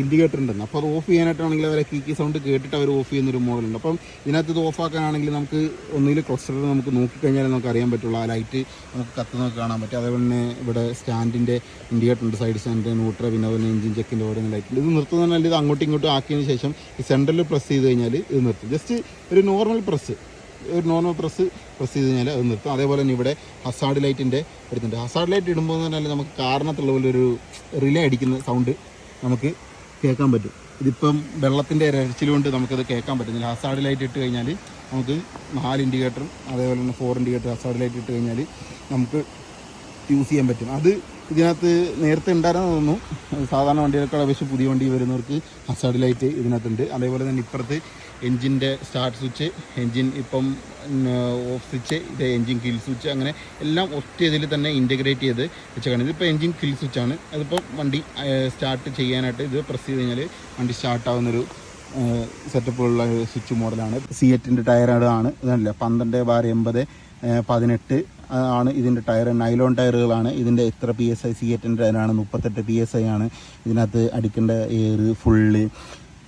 ഇൻഡിക്കേറ്റർ ഉണ്ടെന്ന്. അപ്പോൾ അത് ഓഫ് ചെയ്യാനായിട്ടാണെങ്കിൽ അവരെ കീ കീ സൗണ്ട് കേട്ടിട്ട് അവർ ഓഫ് ചെയ്യുന്നൊരു മോഡലുണ്ട് അപ്പം ഇതിനകത്ത് ഇത് ഓഫ് ആക്കാനാണെങ്കിൽ നമുക്ക് ഒന്നുകിൽ ക്ലസ്റ്റർ നമുക്ക് നോക്കിക്കഴിഞ്ഞാൽ നമുക്ക് അറിയാൻ പറ്റുള്ളൂ. ആ ലൈറ്റ് നമുക്ക് കത്തുന്നൊക്കെ കാണാൻ പറ്റും. അതേപോലെ തന്നെ ഇവിടെ സ്റ്റാൻഡിന്റെ ഇൻഡിക്കേറ്റർ ഉണ്ട്. സൈഡ് സ്റ്റാൻഡ് ന്യൂട്ര പിന്നെ അതുപോലെ എഞ്ചിൻ ചെക്കിന്റെ ഓരോ ലൈറ്റ് ഇത് നിർത്തുന്നതിനാൽ ഇത് അങ്ങോട്ടും ഇങ്ങോട്ടും ആക്കിയതിന് ശേഷം ഈ സെന്ററിൽ പ്രസ് ചെയ്ത് കഴിഞ്ഞാൽ ഇത് നിർത്തും. ജസ്റ്റ് ഒരു നോർമൽ പ്രസ് ഒരു നോർമൽ പ്രസ് പ്രസ് ചെയ്ത് കഴിഞ്ഞാൽ അത് നിർത്തും. അതേപോലെ തന്നെ ഇവിടെ ഹസാർഡ് ലൈറ്റിന്റെ വരുന്നുണ്ട് ഹസാർഡ് ലൈറ്റ് ഇടുമ്പോൾ പറഞ്ഞാൽ നമുക്ക് കാരണത്തുള്ള പോലെ ഒരു റിലേ അടിക്കുന്ന സൗണ്ട് നമുക്ക് കേൾക്കാൻ പറ്റും. ഇതിപ്പം വെള്ളത്തിന്റെ രച്ചിലുകൊണ്ട് നമുക്കത് കേൾക്കാൻ പറ്റുന്നില്ല. ഹസാഡ് ലൈറ്റ് ഇട്ട് കഴിഞ്ഞാൽ നമുക്ക് നാല് ഇൻഡിക്കേറ്ററും അതേപോലെ തന്നെ ഫോർ ഇൻഡിക്കേറ്റർ ഹസാഡ് ലൈറ്റ് ഇട്ട് കഴിഞ്ഞാൽ നമുക്ക് യൂസ് ചെയ്യാൻ പറ്റും. അത് ഇതിനകത്ത് നേരത്തെ ഉണ്ടായിരുന്നു തോന്നുന്നു. സാധാരണ വണ്ടികളൊക്കെ അപേക്ഷിച്ച് പുതിയ വണ്ടി വരുന്നവർക്ക് ഹസാഡ് ലൈറ്റ് ഇതിനകത്തുണ്ട്. അതേപോലെ തന്നെ ഇപ്പുറത്ത് എൻജിന്റെ സ്റ്റാർട്ട് സ്വിച്ച് എൻജിൻ ഇപ്പം ഓഫ് സ്വിച്ച് ഇത് എൻജിൻ കിൽ സ്വിച്ച് അങ്ങനെ എല്ലാം ഒറ്റ ഇതിൽ തന്നെ ഇന്റഗ്രേറ്റ് ചെയ്ത് വെച്ചേക്കാണ് ഇതിപ്പോൾ എൻജിൻ കിൽ സ്വിച്ചാണ് അതിപ്പോൾ വണ്ടി സ്റ്റാർട്ട് ചെയ്യാനായിട്ട് ഇത് പ്രസ് ചെയ്ത് കഴിഞ്ഞാൽ വണ്ടി സ്റ്റാർട്ടാവുന്നൊരു സെറ്റപ്പുള്ള സ്വിച്ച് മോഡലാണ് സി എറ്റിന്റെ ടയറുകളാണ് ഇതല്ല? പന്ത്രണ്ട് ബാർ എൺപത് പതിനെട്ട് ആണ് ഇതിന്റെ ടയർ. നൈലോൺ ടയറുകളാണ് ഇതിന്റെ എത്ര പി എസ് ഐ സി എറ്റിന്റെ ടയറാണ് മുപ്പത്തെട്ട് പി എസ് ഐ ആണ്. ഇതിനകത്ത് അടിക്കേണ്ട air full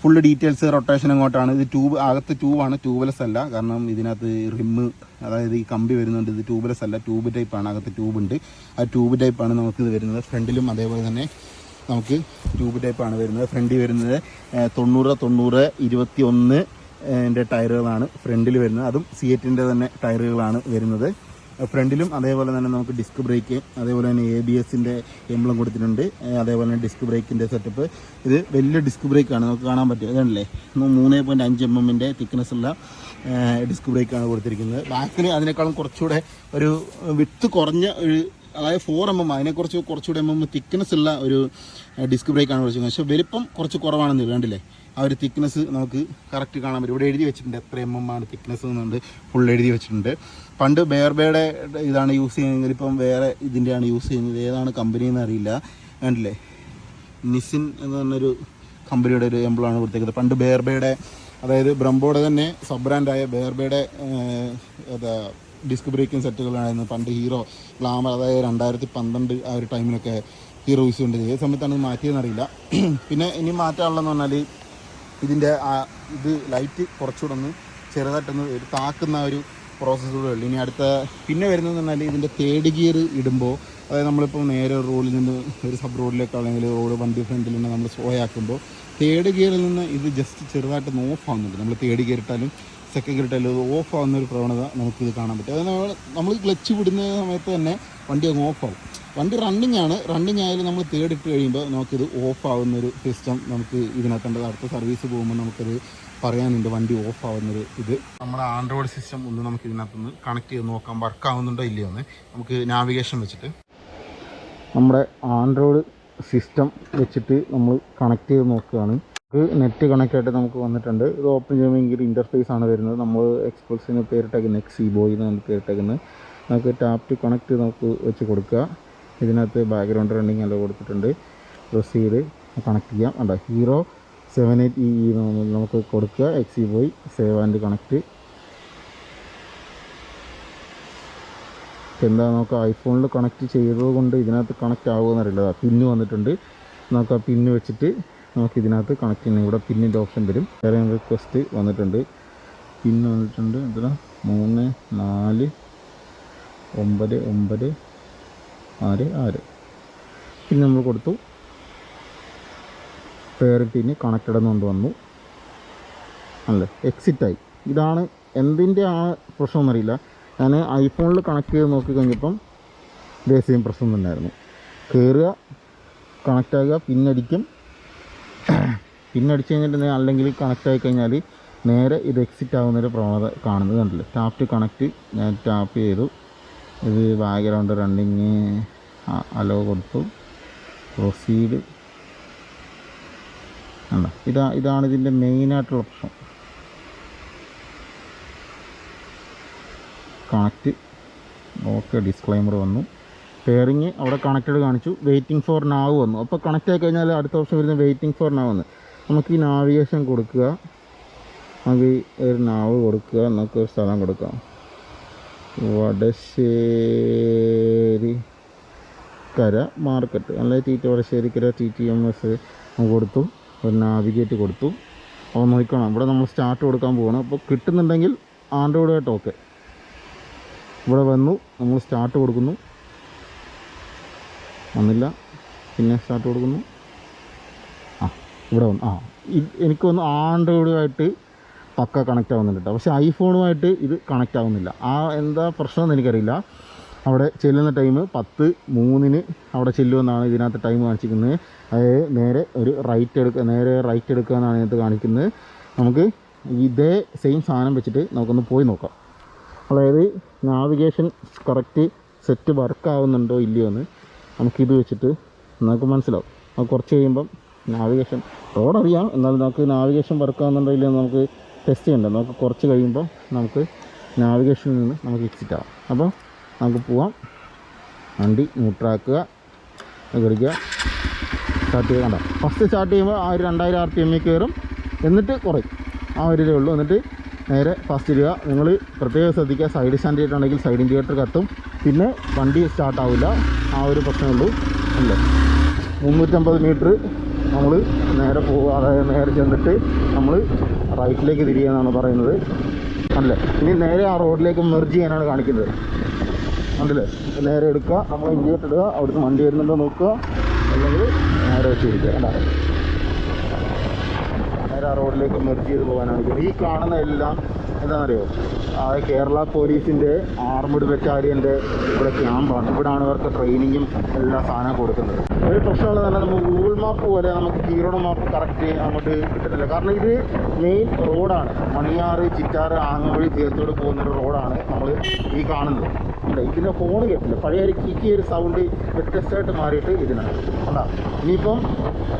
full details rotation അങ്ങോട്ടാണ്. ഇത് ട്യൂബ് അകത്ത് ട്യൂബാണ് ട്യൂബ്ലെസ് അല്ല. കാരണം ഇതിനകത്ത് റിമ്മ് അതായത് ഈ കമ്പി വരുന്നുണ്ട് ഇത് ട്യൂബ്ലെസ് അല്ല. ട്യൂബ് ടൈപ്പാണ് അകത്ത് ട്യൂബ് ഉണ്ട്. ആ ട്യൂബ് ടൈപ്പാണ് നമുക്ക് ഇത് വരുന്നത്. ഫ്രണ്ടിലും അതേപോലെ തന്നെ നമുക്ക് ട്യൂബ് ടൈപ്പാണ് വരുന്നത്. ഫ്രണ്ടിൽ വരുന്നത് തൊണ്ണൂറ് തൊണ്ണൂറ് ഇരുപത്തി ഒന്ന് ടയറുകളാണ് ഫ്രണ്ടിൽ വരുന്നത്. അതും സി എറ്റിന്റെ തന്നെ ടയറുകളാണ് വരുന്നത്. ഫ്രണ്ടിലും അതേപോലെ തന്നെ നമുക്ക് ഡിസ്ക് ബ്രേക്ക് അതേപോലെ തന്നെ എ ബി എസിന്റെ എംബ്ലം കൊടുത്തിട്ടുണ്ട്. അതേപോലെ തന്നെ ഡിസ്ക് ബ്രേക്കിന്റെ സെറ്റപ്പ് ഇത് വലിയ ഡിസ്ക് ബ്രേക്കാണ് നമുക്ക് കാണാൻ പറ്റും. ഇതാണല്ലേ? മൂന്ന് പോയിന്റ് അഞ്ച് എം എമ്മിന്റെ തിക്നെസ് ഉള്ള ഡിസ്ക് ബ്രേക്കാണ് കൊടുത്തിരിക്കുന്നത്. ബാക്കിൽ അതിനേക്കാളും കുറച്ചുകൂടെ ഒരു വിത്ത് കുറഞ്ഞ ഒരു അതായത് ഫോർ എം എം അതിനെക്കുറിച്ച് കുറച്ചുകൂടി എം എം തിക്നെസ് ഉള്ള ഒരു ഡിസ്ക് ബ്രേക്കാണ് വിളിച്ചത് പക്ഷേ വലിപ്പം കുറച്ച് കുറവാണെന്ന് വേണ്ടില്ലേ ആ ഒരു തിക്നെസ് നമുക്ക് കറക്റ്റ് കാണാൻ പറ്റും. ഇവിടെ എഴുതി വെച്ചിട്ടുണ്ട് എത്ര എം എം ആണ് തിക്നെസ് എന്നുണ്ട് ഫുൾ എഴുതി വെച്ചിട്ടുണ്ട്. പണ്ട് ബേർബേയുടെ ഇതാണ് യൂസ് ചെയ്യുന്നത്. ഇപ്പം വേറെ ഇതിന്റെയാണ് യൂസ് ചെയ്യുന്നത്. ഏതാണ് കമ്പനി എന്ന് അറിയില്ല. കണ്ടില്ലേ? നിസിൻ എന്ന് പറഞ്ഞൊരു കമ്പനിയുടെ ഒരു എംബ്ലമാണ് കൊടുത്തേക്കുന്നത്. പണ്ട് ബേർബേയുടെ അതായത് ബ്രംബോയുടെ തന്നെ സബ് ബ്രാൻഡായ ബെയർബയുടെ ഡിസ്ക് ബ്രേക്കിംഗ് സെറ്റുകളായിരുന്നു പണ്ട് ഹീറോ ഗ്ലാമർ അതായത് രണ്ടായിരത്തി പന്ത്രണ്ട് ആ ഒരു ടൈമിലൊക്കെ ഹീറോ യൂസ് ചെയ്യേണ്ടത് ഏത് സമയത്താണ് മാറ്റിയതെന്നറിയില്ല പിന്നെ ഇനി മാറ്റാനുള്ളതെന്ന് പറഞ്ഞാൽ ഇതിന്റെ ആ ഇത് ലൈറ്റ് കുറച്ചുകൂടെ ഒന്ന് ചെറുതായിട്ടൊന്ന് ഒരു താക്കുന്ന ഒരു പ്രോസസ്സ് കൂടെ ഉള്ളു. ഇനി അടുത്ത പിന്നെ വരുന്നതെന്ന് പറഞ്ഞാൽ ഇതിന്റെ തേർഡ് ഗിയർ ഇടുമ്പോൾ അതായത് നമ്മളിപ്പോൾ നേരെ റോഡിൽ നിന്ന് ഒരു സബ് റോഡിലേക്ക് അല്ലെങ്കിൽ റോഡ് വണ്ടി ഫ്രണ്ടിൽ നിന്ന് നമ്മൾ സ്ലോ ആക്കുമ്പോൾ തേർഡ് ഗിയറിൽ നിന്ന് ഇത് ജസ്റ്റ് ചെറുതായിട്ടൊന്ന് ഓഫ് ആവുന്നുണ്ട്. നമ്മൾ തേർഡ് ഗിയർ ഇട്ടാലും സെക്കൻഡ് ഇട്ടാലും ഓഫ് ആവുന്ന ഒരു പ്രവണത നമുക്കിത് കാണാൻ പറ്റും. അതായത് നമ്മൾ നമ്മൾ ക്ലച്ച് വിടുന്ന സമയത്ത് തന്നെ വണ്ടി അങ്ങ് ഓഫ് ആവും. വണ്ടി റണ്ണിങ് ആണ്. റണ്ണിങ് ആയാലും നമ്മൾ തേടിട്ട് കഴിയുമ്പോൾ നമുക്കിത് ഓഫ് ആവുന്ന ഒരു സിസ്റ്റം നമുക്ക് ഇതിനകത്തുണ്ട്. അടുത്ത സർവീസ് പോകുമ്പോൾ നമുക്കത് പറയാനുണ്ട് വണ്ടി ഓഫ് ആവുന്നൊരു ഇത്. നമ്മുടെ ആൻഡ്രോയിഡ് സിസ്റ്റം ഒന്ന് നമുക്ക് ഇതിനകത്തുനിന്ന് കണക്ട് ചെയ്ത് നോക്കാം വർക്ക് ആവുന്നുണ്ടോ ഇല്ലയോ എന്ന് നമുക്ക് നാവിഗേഷൻ വെച്ചിട്ട്. നമ്മുടെ ആൻഡ്രോയിഡ് സിസ്റ്റം വെച്ചിട്ട് നമ്മൾ കണക്ട് ചെയ്ത് നോക്കുകയാണ്. നെറ്റ് കണക്റ്റായിട്ട് നമുക്ക് വന്നിട്ടുണ്ട്. ഇത് ഓപ്പൺ ചെയ്യുമ്പോൾ ഇന്റർഫേസ് ആണ് വരുന്നത്. നമ്മൾ എക്സ്പ്രസിന് പേരിട്ടേക്കുന്നത് നെക്സി ബോയ് എന്നാണ് പേരിട്ടേക്കുന്നത്. നമുക്ക് ടാപ്പ് ടു കണക്ട് നമുക്ക് വെച്ച് കൊടുക്കുക. ഇതിനകത്ത് ബാക്ക്ഗ്രൗണ്ട് റണ്ണിങ് എല്ലാം കൊടുത്തിട്ടുണ്ട്. പ്രസ് ചെയ്ത് കണക്ട് ചെയ്യാം. അല്ല ഹീറോ സെവൻ എയ്റ്റ് ഇ നമുക്ക് കൊടുക്കുക. എക്സി ബോയ് സേവ് ആൻഡ് കണക്ട് എന്താ നമുക്ക് ഐഫോണിൽ കണക്ട് ചെയ്തത് കൊണ്ട് ഇതിനകത്ത് കണക്റ്റ് ആകുമെന്നറിയില്ല പിന്ന് വന്നിട്ടുണ്ട്. നമുക്ക് ആ പിന്ന് വെച്ചിട്ട് നമുക്ക് ഇതിനകത്ത് കണക്ട് ചെയ്യണം ഇവിടെ പിന്നിന്റെ ഓപ്ഷൻ വരും. വേറെ റിക്വസ്റ്റ് വന്നിട്ടുണ്ട്. പിൻ വന്നിട്ടുണ്ട്. എന്താ മൂന്ന് നാല് ഒമ്പത് ഒമ്പത് ആറ് ആറ്. പിന്നെ നമ്മൾ കൊടുത്തു. പേര് പിന്ന് കണക്റ്റഡ് എന്നുകൊണ്ട് വന്നു. അല്ലേ? എക്സിറ്റായി ഇതാണ് എന്തിന്റെ ആ പ്രശ്നമൊന്നറിയില്ല ഞാൻ ഐഫോണിൽ കണക്ട് ചെയ്ത് നോക്കി കഴിഞ്ഞപ്പം ഇതേ സെയിം പ്രശ്നം തന്നെയായിരുന്നു. കയറുക കണക്റ്റ് ആകുക പിന്നടിക്കും പിന്നടിച്ച് കഴിഞ്ഞിട്ട് അല്ലെങ്കിൽ കണക്റ്റ് ആയി കഴിഞ്ഞാൽ നേരെ ഇത് എക്സിറ്റ് ആവുന്നൊരു പ്രവണത കാണുന്നത് കണ്ടില്ല? ടാപ്പ് ടു കണക്റ്റ് ഞാൻ ടാപ്പ് ചെയ്തു. ഇത് ബാക്ക്ഗ്രൗണ്ട് റണ്ണിങ് അലോ കൊടുത്തു. പ്രൊസീഡ് അല്ല ഇതാ ഇതാണ് ഇതിന്റെ മെയിനായിട്ടുള്ള പ്രശ്നം. കണക്റ്റ് ഓക്കെ ഡിസ്ക്ലൈമർ വന്നു. പെയറിങ് അവിടെ കണക്റ്റഡ് കാണിച്ചു. വെയിറ്റിംഗ് ഫോർ നാവ് വന്നു. അപ്പോൾ കണക്റ്റ് ആയി കഴിഞ്ഞാൽ അടുത്ത ഓപ്ഷൻ വരുന്ന വെയിറ്റിംഗ് ഫോർ നാവ് വന്നു നമുക്ക് ഈ നാവിഗേഷൻ കൊടുക്കുക. നമുക്ക് ഒരു നാവ് കൊടുക്കുക. നമുക്ക് ഒരു സ്ഥലം കൊടുക്കാം. വടശ്ശേരി കര മാർക്കറ്റ് അല്ലെ T T Vadasserikkara T T M S കൊടുത്തു. ഒരു നാവിഗേറ്റ് കൊടുത്തു. അപ്പോൾ നോക്കണം. ഇവിടെ നമ്മൾ സ്റ്റാർട്ട് കൊടുക്കാൻ പോകണം അപ്പോൾ കിട്ടുന്നുണ്ടെങ്കിൽ ആൻഡ്രോയിഡായിട്ട് ഓക്കെ ഇവിടെ വന്നു. നമ്മൾ സ്റ്റാർട്ട് കൊടുക്കുന്നു. വന്നില്ല. പിന്നെ സ്റ്റാർട്ട് കൊടുക്കുന്നു. ഇവിടെ വന്നു ആ. എനിക്ക് വന്ന് ആൻഡ്രോയിഡുമായിട്ട് പക്ക കണക്റ്റ് ആവുന്നുണ്ട് കേട്ടോ പക്ഷേ ഐഫോണുമായിട്ട് ഇത് കണക്റ്റ് ആവുന്നില്ല. ആ എന്താ പ്രശ്നമെന്ന് എനിക്കറിയില്ല. അവിടെ ചെല്ലുന്ന ടൈം പത്ത് മൂന്നിന് അവിടെ ചെല്ലുമെന്നാണ് ഇതിനകത്ത് ടൈം കാണിച്ചിരിക്കുന്നത്. അതായത് നേരെ ഒരു റൈറ്റ് എടുക്കുക നേരെ റൈറ്റ് എടുക്കുക എന്നാണ് ഇതിനകത്ത് കാണിക്കുന്നത്. നമുക്ക് ഇതേ സെയിം സാധനം വെച്ചിട്ട് നമുക്കൊന്ന് പോയി നോക്കാം. അതായത് നാവിഗേഷൻ കറക്റ്റ് സെറ്റ് വർക്ക് ആവുന്നുണ്ടോ ഇല്ലയോ എന്ന് നമുക്കിത് വെച്ചിട്ട് നമുക്ക് മനസ്സിലാവും. അത് കുറച്ച് കഴിയുമ്പം നാവിഗേഷൻ റോഡ് അറിയാം. എന്നാലും നമുക്ക് നാവിഗേഷൻ വർക്ക് ആവുന്നുണ്ടോ ഇല്ലയോ എന്ന് നമുക്ക് ടെസ്റ്റ് ചെയ്യണ്ട? നമുക്ക് കുറച്ച് കഴിയുമ്പോൾ നമുക്ക് നാവിഗേഷനിൽ നിന്ന് നമുക്ക് എക്സിറ്റ് ആവാം. അപ്പോൾ നമുക്ക് പോവാം. വണ്ടി ന്യൂട്രാക്കുക കയറിക്കുക സ്റ്റാർട്ട് ചെയ്യുക. കണ്ടോ? ഫസ്റ്റ് സ്റ്റാർട്ട് ചെയ്യുമ്പോൾ ആ ഒരു രണ്ടായിരം ആർ പി എമ്മിൽ കയറും. എന്നിട്ട് കുറയും. ആ ഒരു ഇതേ ഉള്ളൂ. എന്നിട്ട് നേരെ ഫസ്റ്റ് ഇടുക. നിങ്ങൾ പ്രത്യേകം ശ്രദ്ധിക്കുക. സൈഡ് സ്റ്റാൻഡ് ചെയ്തിട്ടുണ്ടെങ്കിൽ സൈഡ് ഇൻഡിക്കേറ്റർ കത്തും. പിന്നെ വണ്ടി സ്റ്റാർട്ടാവില്ല ആ ഒരു പ്രശ്നമേ ഉള്ളൂ. അല്ലേ? മുന്നൂറ്റമ്പത് മീറ്റർ നമ്മൾ നേരെ പോവുക അതായത് നേരെ ചെന്നിട്ട് നമ്മൾ റൈറ്റിലേക്ക് തിരിയുകയെന്നാണ് പറയുന്നത്. അല്ലേ? ഇനി നേരെ ആ റോഡിലേക്ക് മെർജ് ചെയ്യാനാണ് കാണിക്കുന്നത്. ഉണ്ടല്ലേ നേരെ എടുക്കുക നമ്മൾ ഇഞ്ചിയിട്ട് ഇടുക അവിടുന്ന് വണ്ടി വരുന്നുണ്ടോ നോക്കുക. അല്ലെങ്കിൽ നേരെ വെച്ചിരിക്കുക. അല്ല നേരെ ആ റോഡിലേക്ക് മെർജ് ചെയ്ത് പോകാനാണ്. ഈ കാണുന്ന എല്ലാം എന്താണെന്നറിയോ? കേരള പോലീസിന്റെ ആർമഡ് ബറ്റാലിയന്റെ ഇവിടെ ക്യാമ്പാണ്. ഇവിടാണ് ഇവർക്ക് ട്രെയിനിങ്ങും എല്ലാ സാധനവും കൊടുക്കുന്നത്. ഒരു പ്രശ്നമുള്ളത് തന്നെ നമുക്ക് ഗൂഗിൾ മാപ്പ് പോലെ നമുക്ക് കീറോണ മാപ്പ് കറക്റ്റ് അങ്ങോട്ട് കിട്ടുന്നില്ല. കാരണം ഇത് മെയിൻ റോഡാണ് മണിയാറ് ചിറ്റാറ് ആങ്ങവഴി തീർത്തോട് പോകുന്നൊരു റോഡാണ് നമ്മൾ ഈ കാണുന്നത്. ഉണ്ട്. ഇതിന്റെ ഫോൺ കേട്ടില്ല പഴയ ഒരു കിക്ക് ഒരു സൗണ്ട് വ്യത്യസ്തമായിട്ട് മാറിയിട്ട് ഇതിനാണ് കണ്ടാ? ഇനിയിപ്പം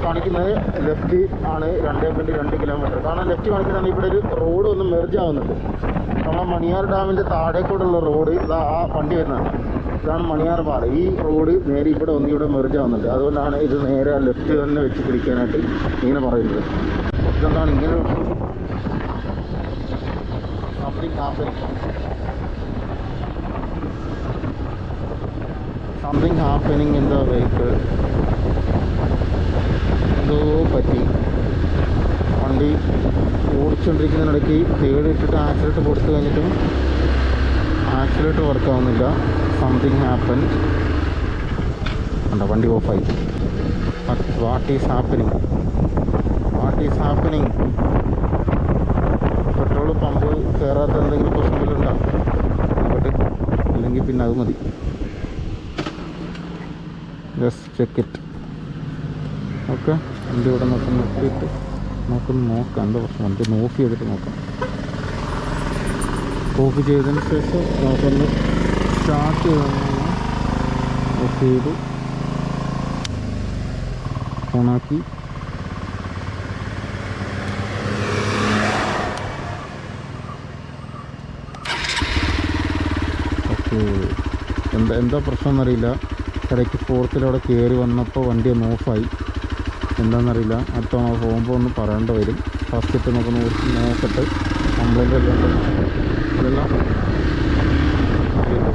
കാണിക്കുന്നത് ലെഫ്റ്റ് ആണ് രണ്ടേ പോയിന്റ് രണ്ട് കിലോമീറ്റർ കാരണം ലെഫ്റ്റ് കാണിക്കുന്നത് ഇവിടെ ഒരു റോഡ് ഒന്ന് മെർജ് ആവുന്നുണ്ട്. നമ്മളെ മണിയാർ ഡാമിന്റെ ഉള്ള റോഡ് ഇതാ ആ വണ്ടി വരുന്നതാണ്. ഇതാണ് മണിയാർ പാറ. ഈ റോഡ് നേരെ ഇവിടെ ഒന്ന് ഇവിടെ മെർജ് ആവുന്നുണ്ട്. അതുകൊണ്ടാണ് ഇത് നേരെ ലെഫ്റ്റ് തന്നെ വെച്ച് പിടിക്കാനായിട്ട് ഇങ്ങനെ പറയുന്നത്. ഇതെന്താണ് ഇങ്ങനെ? Something happening something happening in the vehicle എന്തോ പറ്റി. വണ്ടി ഓടിച്ചുകൊണ്ടിരിക്കുന്നതിനിടയ്ക്ക് തേടിയിട്ടിട്ട് ആക്സിലേറ്റ് കൊടുത്തു കഴിഞ്ഞിട്ടും ആക്സിലേറ്റ് വർക്ക് ആവുന്നില്ല. സംതിങ് ഹാപ്പൻ ഉണ്ടോ വണ്ടി ഓഫായി what is happening what is happening petrol pump കയറാത്ത എന്തെങ്കിലും പ്രശ്നങ്ങളുണ്ടോ നോക്കട്ടെ അല്ലെങ്കിൽ പിന്നെ അത് മതി. Just check it okay. വണ്ടി ഇവിടെ നോക്കി നിർത്തിയിട്ട് നമുക്കൊന്ന് നോക്കാം. എന്താ പ്രശ്നം? വണ്ടി ഓഫ് ചെയ്തിട്ട് നോക്കാം. ഓഫ് ചെയ്തതിന് ശേഷം നമുക്കൊന്ന് സ്റ്റാർട്ട് ചെയ്ത് ഓഫ് ചെയ്തു. ഓണാക്കി. എന്താ എന്താ പ്രശ്നം എന്നറിയില്ല. ഇടയ്ക്ക് ഫോർത്തിലവിടെ കയറി വന്നപ്പോൾ വണ്ടി ഒന്ന് ഓഫായി. എന്താണെന്നറിയില്ല അടുത്ത തവണ പോകുമ്പോൾ ഒന്ന് പറയേണ്ടി വരും. ഫസ്റ്റ് നമുക്ക് നോക്കി നോക്കട്ടെ. കംപ്ലൈന്റ് എല്ലാം ഇതെല്ലാം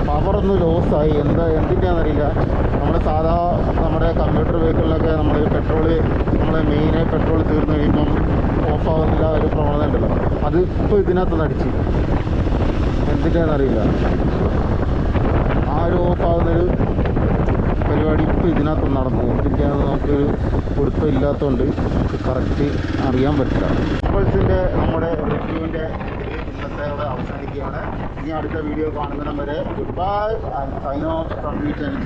പവറൊന്ന് ലോസായി എന്താ എന്തിന്റെയാണെന്നറിയില്ല നമ്മുടെ സാധാ നമ്മുടെ കമ്പ്യൂട്ടർ വെഹിക്കിളിലൊക്കെ നമ്മൾ പെട്രോൾ നമ്മളെ മെയിനായി പെട്രോൾ തീർന്നു കഴിയുമ്പം ഓഫാവുന്നില്ല ഒരു പ്രവണത ഉണ്ടല്ലോ. അത് ഇപ്പോൾ ഇതിനകത്ത് നടിച്ച്. എന്തിന്റെയാണെന്നറിയില്ല ആ ഒരു ഓഫാവുന്നൊരു പരിപാടി ഇപ്പോൾ ഇതിനകത്ത് നടന്നു. എന്തിന്റെയാണെന്ന് നമുക്കൊരു പിടുത്തം ഇല്ലാത്തതുകൊണ്ട് കറക്റ്റ് അറിയാൻ പറ്റില്ല. പൾസിന്റെ നമ്മുടെ റിവ്യൂവിന്റെ ഇന്നത്തെ ഇവിടെ അവസാനിക്കുകയാണ്. ഇനി അടുത്ത വീഡിയോ കാണുന്നതിനും വരെ goodbye and sign off and